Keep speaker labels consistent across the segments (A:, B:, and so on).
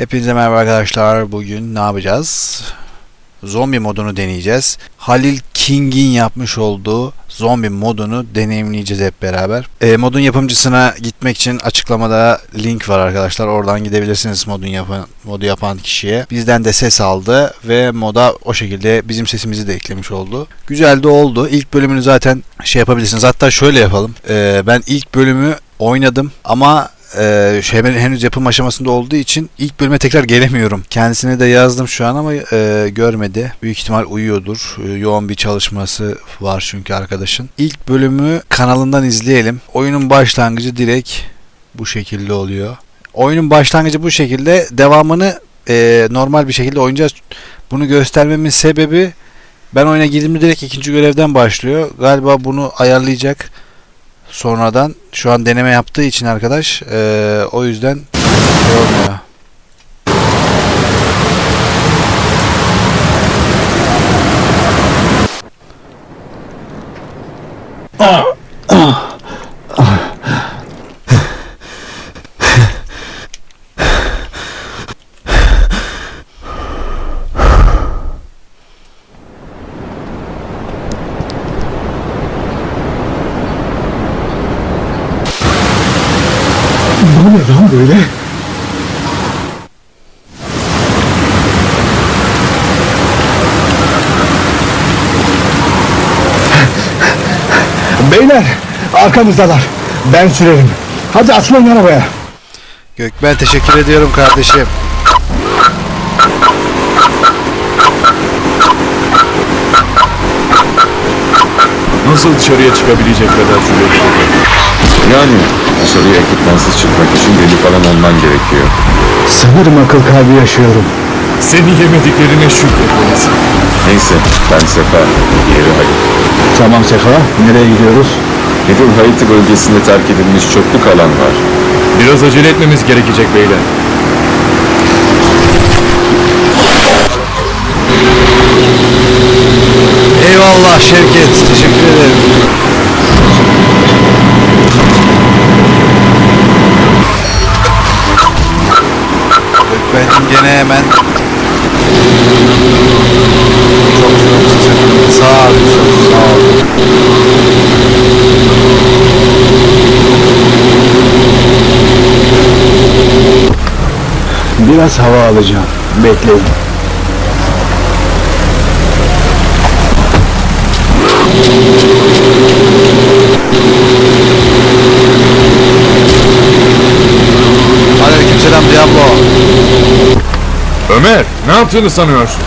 A: Hepinize merhaba arkadaşlar. Bugün ne yapacağız? Zombi modunu deneyeceğiz. Halil King'in yapmış olduğu zombi modunu deneyimleyeceğiz hep beraber. E, modun yapımcısına gitmek için açıklamada link var arkadaşlar. Oradan gidebilirsiniz modun yapan modu yapan kişiye. Bizden de ses aldı ve moda o şekilde bizim sesimizi de eklemiş oldu. Güzel de oldu. İlk bölümünü zaten şey yapabilirsiniz. Hatta şöyle yapalım. E, ben ilk bölümü oynadım ama e, hemen henüz yapım aşamasında olduğu için ilk bölüme tekrar gelemiyorum. Kendisine de yazdım şu an ama e, görmedi. Büyük ihtimal uyuyordur. E, yoğun bir çalışması var çünkü arkadaşın. İlk bölümü kanalından izleyelim. Oyunun başlangıcı direkt bu şekilde oluyor. Oyunun başlangıcı bu şekilde. Devamını e, normal bir şekilde oynayacağız. Bunu göstermemin sebebi ben oyuna girdiğimde direkt ikinci görevden başlıyor. Galiba bunu ayarlayacak sonradan şu an deneme yaptığı için arkadaş eee, o yüzden olmuyor.
B: Lan böyle? Beyler arkamızdalar. Ben sürerim. Hadi atlayın arabaya.
A: Gökmen teşekkür ediyorum kardeşim.
C: Nasıl dışarıya çıkabilecek kadar cüretli?
D: Yani dışarıya ekipmansız çıkmak için deli falan olman gerekiyor.
B: Sanırım akıl kaybı yaşıyorum.
C: Seni yemediklerine şükretmelisin.
D: Neyse ben Sefa, diğeri Hayır.
B: Tamam Sefa, nereye gidiyoruz?
D: Middle Haiti bölgesinde terk edilmiş çokluk alan var.
C: Biraz acele etmemiz gerekecek beyler.
A: Eyvallah Şevket teşekkür ederim. Gökmen'cim gene hemen çok çok teşekkür Sağ ol, Yusuf, sağ ol.
B: Biraz hava alacağım. Bekleyin.
A: Aleykümselam Diablo.
C: Ömer, ne yaptığını sanıyorsun?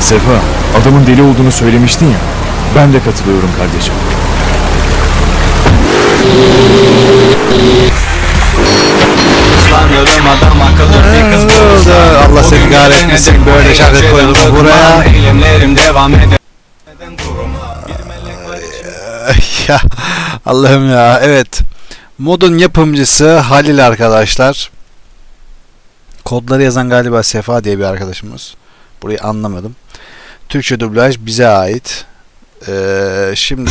C: Sefa, adamın deli olduğunu söylemiştin ya. Ben de katılıyorum kardeşim.
A: Allah seni kahretmesin, böyle şarkı koydum buraya.
E: Eğilimlerim devam eder
A: ya Allah'ım ya evet. Modun yapımcısı Halil arkadaşlar. Kodları yazan galiba Sefa diye bir arkadaşımız. Burayı anlamadım. Türkçe dublaj bize ait. Ee, şimdi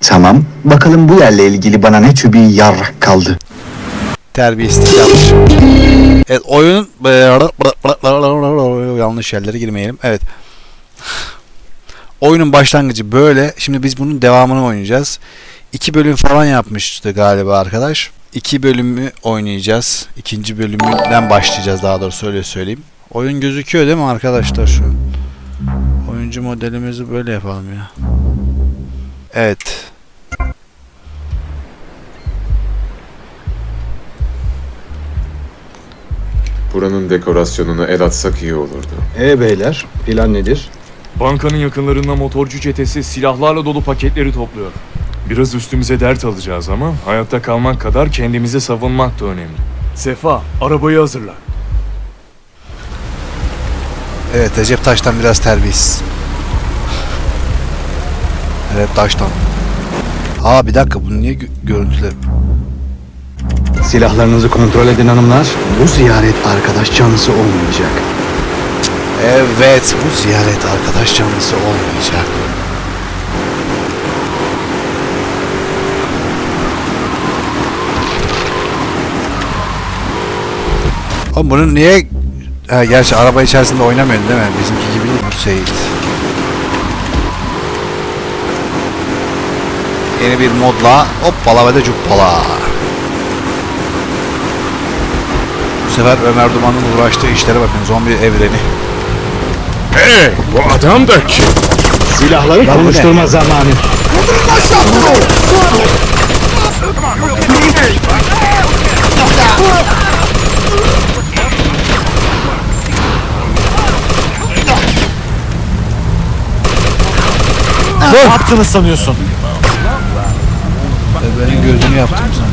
F: Tamam. Bakalım bu yerle ilgili bana ne tür bir yarrak kaldı.
A: Terbiyesizlik yanlış. Evet oyunun yanlış yerlere girmeyelim. Evet. Oyunun başlangıcı böyle. Şimdi biz bunun devamını oynayacağız. İki bölüm falan yapmıştı galiba arkadaş. İki bölümü oynayacağız. İkinci bölümünden başlayacağız daha doğrusu öyle söyleyeyim. Oyun gözüküyor değil mi arkadaşlar şu? Oyuncu modelimizi böyle yapalım ya. Evet.
D: Buranın dekorasyonunu el atsak iyi olurdu.
B: E beyler, plan nedir?
C: Bankanın yakınlarında motorcu çetesi silahlarla dolu paketleri topluyor. Biraz üstümüze dert alacağız ama hayatta kalmak kadar kendimizi savunmak da önemli. Sefa, arabayı hazırla.
A: Evet Recep Taş'tan biraz terbiyesiz. Recep Taş'tan. Aa bir dakika bunu niye gö- görüntüler?
F: Silahlarınızı kontrol edin hanımlar. Bu ziyaret arkadaş canlısı olmayacak.
A: Evet bu ziyaret arkadaş canlısı olmayacak. Oğlum bunun niye... Ha, gerçi araba içerisinde oynamıyorsun değil mi? Bizimki gibi değil mi Seyit? Yeni bir modla hoppala ve de cuppala. Bu sefer Ömer Duman'ın uğraştığı işlere bakın zombi evreni.
C: Hey bu adam da kim?
B: Silahları
A: Lan
B: konuşturma zamanı.
A: Ne yaptığını sanıyorsun? benim gözünü yaptım sana.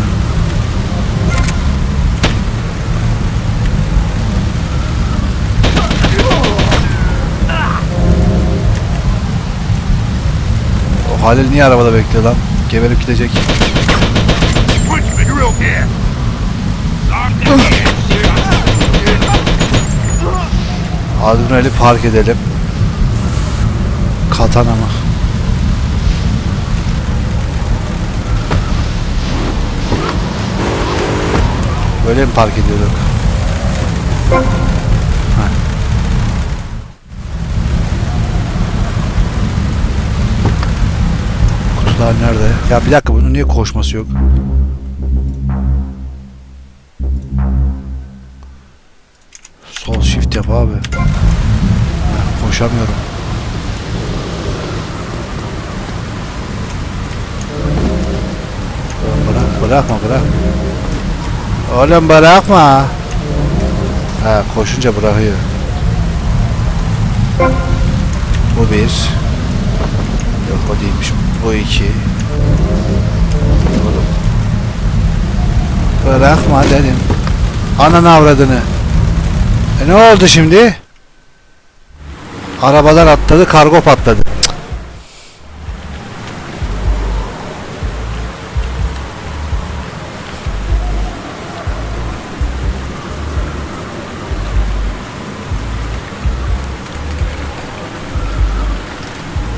A: Halil niye arabada bekliyor lan? Geberip gidecek. Adrenali park edelim. Katana mı? Böyle mi park ediyorduk? Kutular nerede? Ya bir dakika bunun niye koşması yok? Sol shift yap abi. Ha, Koşamıyorum. Bırak, bırakma bırak. Oğlum bırakma. Ha koşunca bırakıyor. Bu bir. O değilmiş. Bu iki. Oğlum. Bırakma dedim. Ananı avradını. E ne oldu şimdi? Arabadan atladı, kargo patladı.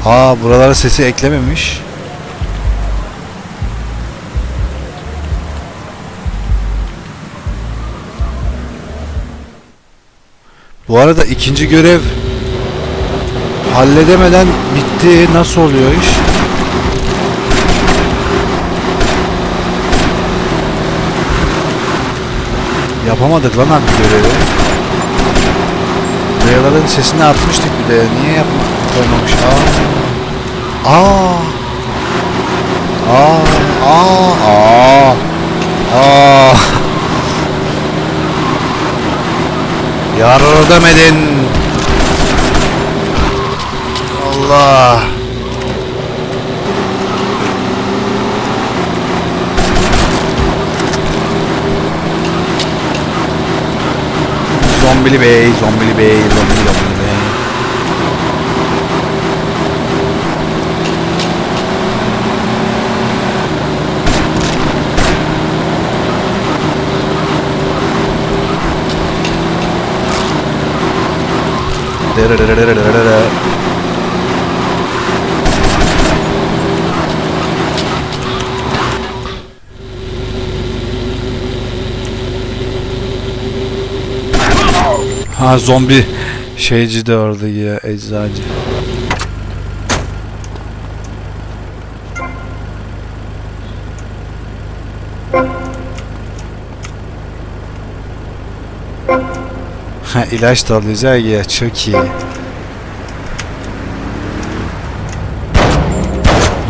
A: Aa buralara sesi eklememiş. Bu arada ikinci görev halledemeden bitti. Nasıl oluyor iş? Yapamadık lan abi görevi. Rayaların sesini atmıştık bir de. Niye yapmamış? Aa. Aa. Aa. Aa. Aa. Aa. Yardım edin. Allah. Zombili bey, zombili bey, zombili zombili bey. Dırırırırırırırı. Ha zombi şeyci de orada ya eczacı. Ha ilaç da alacak ya çok iyi.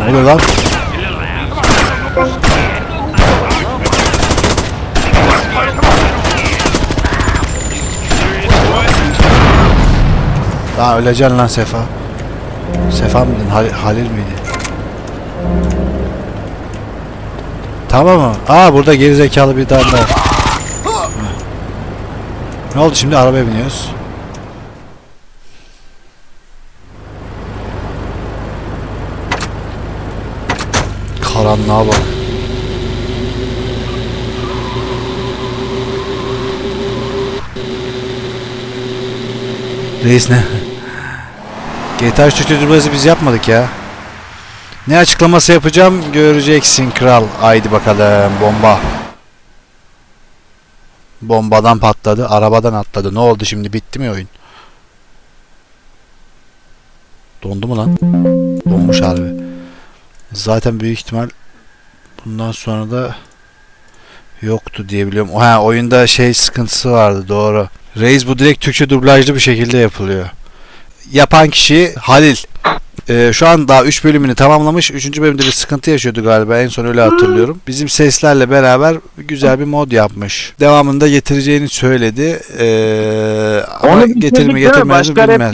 A: Ne oluyor lan? Daha öleceksin lan Sefa. Sefa mıydın? Hal- Halil miydi? Tamam mı? Aa burada geri zekalı bir tane daha. Ne oldu şimdi arabaya biniyoruz. Karanlığa bak. Reis ne? GTA 3 Türkçe dublajı biz yapmadık ya. Ne açıklaması yapacağım göreceksin kral. Haydi bakalım bomba. Bombadan patladı, arabadan atladı. Ne oldu şimdi bitti mi oyun? Dondu mu lan? Donmuş harbi. Zaten büyük ihtimal bundan sonra da yoktu diye biliyorum. Ha oyunda şey sıkıntısı vardı doğru. Reis bu direkt Türkçe dublajlı bir şekilde yapılıyor. Yapan kişi Halil. Ee, şu an daha 3 bölümünü tamamlamış. 3. bölümde bir sıkıntı yaşıyordu galiba. En son öyle hatırlıyorum. Bizim seslerle beraber güzel bir mod yapmış. Devamında getireceğini söyledi. Ee, ama
G: Onu
A: getir mi
G: bitirdik